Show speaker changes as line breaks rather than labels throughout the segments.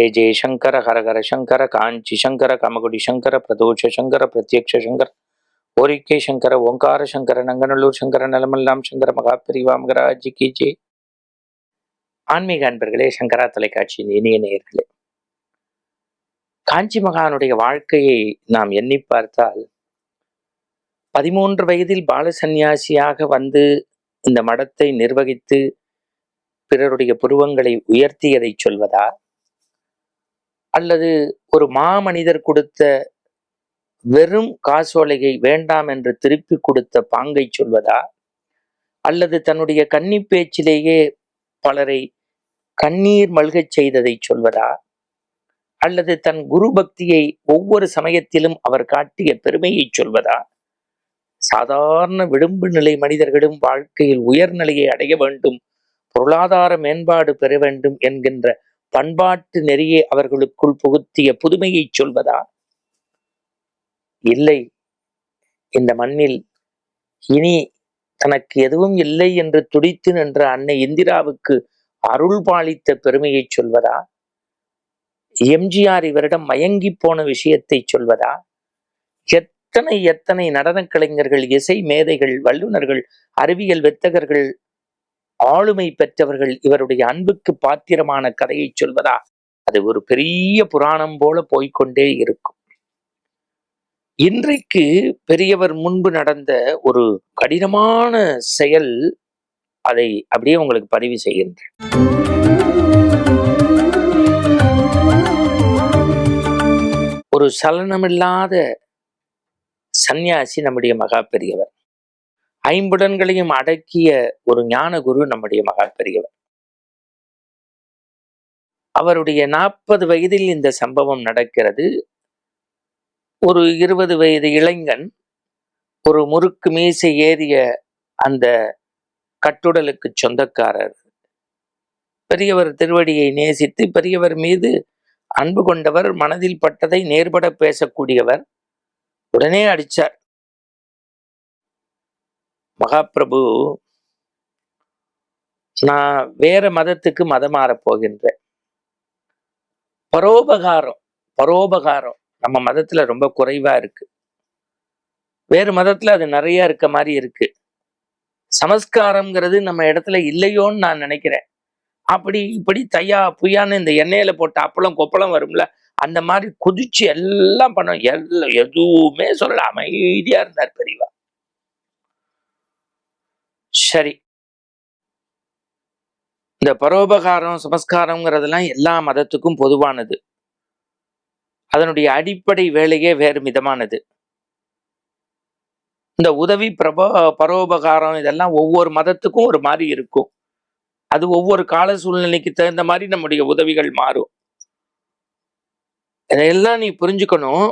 ஜெய ஜெயசங்கர ஹரஹர சங்கர காஞ்சி சங்கர கமகுடி சங்கர பிரதோஷ சங்கர பிரத்யக்ஷ சங்கர ஓரிக்கை சங்கர ஓங்கார சங்கர நங்கநல்லூர் சங்கர நலமெல்லாம் சங்கர மகாபிரிவா மகராஜி கி ஜெய் ஆன்மீக அன்பர்களே சங்கரா தொலைக்காட்சியின் இனிய நேயர்களே. காஞ்சி மகானுடைய வாழ்க்கையை நாம் எண்ணி பார்த்தால் பதிமூன்று வயதில் பால சந்நியாசியாக வந்து இந்த மடத்தை நிர்வகித்து பிறருடைய புருவங்களை உயர்த்தியதை சொல்வதா? அல்லது ஒரு மாமனிதர் கொடுத்த வெறும் காசோலையை வேண்டாம் என்று திருப்பி கொடுத்த பாங்கை சொல்வதா? அல்லது தன்னுடைய கன்னி பேச்சிலேயே பலரை கண்ணீர் மல்கச் செய்ததை சொல்வதா? அல்லது தன் குரு பக்தியை ஒவ்வொரு சமயத்திலும் அவர் காட்டிய பெருமையை சொல்வதா? சாதாரண விளிம்பு நிலை மனிதர்களும் வாழ்க்கையில் உயர்நிலையை அடைய வேண்டும் பொருளாதார மேம்பாடு பெற வேண்டும் என்கின்ற பண்பாட்டு நெறியை அவர்களுக்குள் புகுத்திய புதுமையை சொல்வதா? இல்லை. இந்த மண்ணில் இனி தனக்கு எதுவும் இல்லை என்று துடித்து நின்ற அன்னை இந்திராவுக்கு அருள் பாலித்த பெருமையை சொல்வதா? எம்ஜிஆர் இவரிடம் மயங்கி போன விஷயத்தை சொல்வதா? எத்தனை எத்தனை நடன கலைஞர்கள் இசை மேதைகள் வல்லுநர்கள் அறிவியல் வித்தகர்கள் ஆளுமை பெற்றவர்கள் இவருடைய அன்புக்கு பாத்திரமான கதையை சொல்வதா? அது ஒரு பெரிய புராணம் போல போய்க்கொண்டே இருக்கும். இன்றைக்கு பெரியவர் முன்பு நடந்த ஒரு கடினமான செயல் அதை அப்படியே உங்களுக்கு பதிவு செய்கின்றேன். ஒரு சலனமில்லாத சந்நியாசி நம்முடைய மகா பெரியவர். ஐம்புடன்களையும் அடக்கிய ஒரு ஞான குரு நம்முடைய மகா பெரியவர். அவருடைய நாற்பது வயதில் இந்த சம்பவம் நடக்கிறது. ஒரு இருபது வயது இளைஞன் ஒரு முறுக்கு மீசை ஏறிய அந்த கட்டுடலுக்கு சொந்தக்காரர். பெரியவர் திருவடியை நேசித்து பெரியவர் மீது அன்பு கொண்டவர் மனதில் பட்டதை நேர்பட பேசக்கூடியவர். உடனே அடிச்சார். மகாபிரபு நான் வேற மதத்துக்கு மதம் மாறப் போகின்றேன் பரோபகாரம் பரோபகாரம் நம்ம மதத்துல ரொம்ப குறைவா இருக்கு. வேறு மதத்துல அது நிறைய இருக்க மாதிரி இருக்கு. சமஸ்காரம்ங்கிறது நம்ம இடத்துல இல்லையோன்னு நான் நினைக்கிறேன். அப்படி இப்படி தையா புய்யான்னு இந்த எண்ணெயில போட்ட அப்பளம் கொப்பளம் வரும்ல அந்த மாதிரி குதிச்சு எல்லாம் பண்ணோம். எல்லாம் எதுவுமே சொல்லல. அமைதியா இருந்தார் பெரியவர். சரி. இந்த பரோபகாரம் சமஸ்காரங்கிறதெல்லாம் எல்லா மதத்துக்கும் பொதுவானது. அதனுடைய அடிப்படை வேலையே வேறு விதமானது இந்த உதவி பிரபோ பரோபகாரம் இதெல்லாம் ஒவ்வொரு மதத்துக்கும் ஒரு மாதிரி இருக்கும். அது ஒவ்வொரு கால சூழ்நிலைக்கு தகுந்த மாதிரி நம்முடைய உதவிகள் மாறும். இதையெல்லாம் நீ புரிஞ்சுக்கணும்.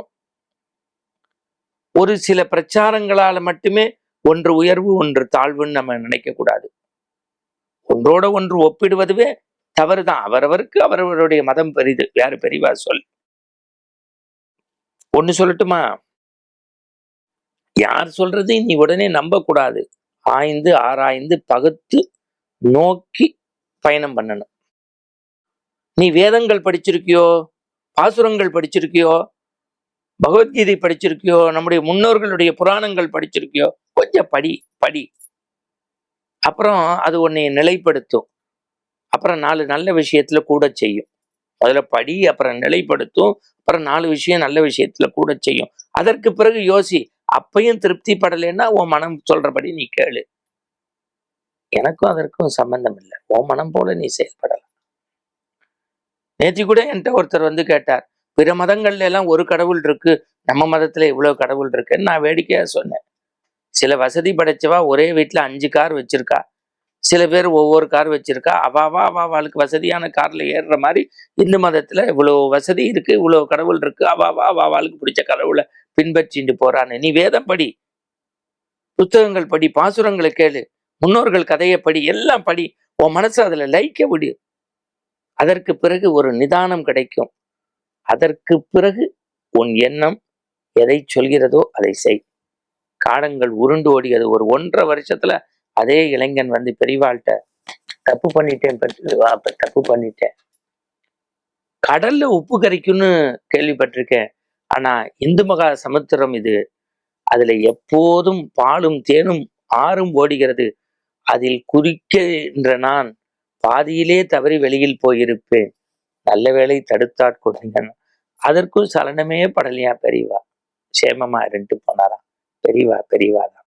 ஒரு சில பிரச்சாரங்களால மட்டுமே ஒன்று உயர்வு ஒன்று தாழ்வுன்னு நம்ம நினைக்க கூடாது. ஒன்றோட ஒன்று ஒப்பிடுவதுவே தவறுதான். அவரவருக்கு அவரவருடைய மதம் பெரிது. யாரு பெரியவா சொல். ஒண்ணு சொல்லட்டுமா? யார் சொல்றதையும் நீ உடனே நம்ப கூடாது ஆய்ந்து ஆராய்ந்து பகுத்து நோக்கி பயணம் பண்ணணும். நீ வேதங்கள் படிச்சிருக்கியோ? பாசுரங்கள் படிச்சிருக்கியோ? பகவத்கீதை படிச்சிருக்கியோ? நம்முடைய முன்னோர்களுடைய புராணங்கள் படிச்சிருக்கியோ? கொஞ்சம் படி படி. அப்புறம் அது உன்னை நிலைப்படுத்தும். அப்புறம் நாலு நல்ல விஷயத்துல கூட செய்யும். முதல்ல படி அப்புறம் நிலைப்படுத்தும். அப்புறம் நாலு விஷயம் நல்ல விஷயத்துல கூட செய்யும். அதற்கு பிறகு யோசி அப்பையும் திருப்தி படலைன்னா உன் மனம் சொல்றபடி நீ கேளு. எனக்கும் அதற்கும் சம்பந்தம் இல்லை. உன் மனம் போல நீ செயல்படலாம். நேத்தி கூட என்கிட்ட ஒருத்தர் வந்து கேட்டார் பிற மதங்கள்ல எல்லாம் ஒரு கடவுள் இருக்கு. நம்ம மதத்துல இவ்வளவு கடவுள் இருக்குன்னு நான் வேடிக்கையா சொன்னேன். சில வசதி படைச்சவா ஒரே வீட்டில் அஞ்சு கார் வச்சிருக்கா. சில பேர் ஒவ்வொரு கார் வச்சிருக்கா. அவாவா அவாவாளுக்கு வசதியான கார்ல ஏறுற மாதிரி இந்து மதத்துல இவ்வளோ வசதி இருக்கு இவ்வளவு கடவுள் இருக்கு. அவாவா அவாவாளுக்கு பிடிச்ச கடவுளை பின்பற்றிட்டு போறான்னு நீ வேதம் படி. புத்தகங்கள் படி பாசுரங்களை கேளு. முன்னோர்கள் கதையை படி எல்லாம் படி. உன் மனசு அதுல லைக்க விடு. அதற்கு பிறகு ஒரு நிதானம் கிடைக்கும். அதற்கு பிறகு உன் எண்ணம் எதை சொல்கிறதோ அதை செய். காலங்கள் உருண்டு ஓடியது. ஒரு ஒன்றரை வருஷத்துல அதே இளைஞன் வந்து பெரியவாள்கிட்ட தப்பு பண்ணிட்டேன் தப்பு பண்ணிட்டேன். கடல்ல உப்பு கரைக்கும்னு கேள்விப்பட்டிருக்கேன். ஆனா இந்து மகா சமுத்திரம் இது. அதுல எப்போதும் பாலும் தேனும் ஆறும் ஓடுகிறது. அதில் குறிக்கின்ற நான் பாதியிலே தவறி வெளியில் போயிருப்பேன். நல்ல வேளை தடுத்தாற் கொடுங்க அதற்கும் சலனமே படலையா பெரியவா சேமமா இருந்துட்டு போனாராம் பெரியவா பெரியவா தான்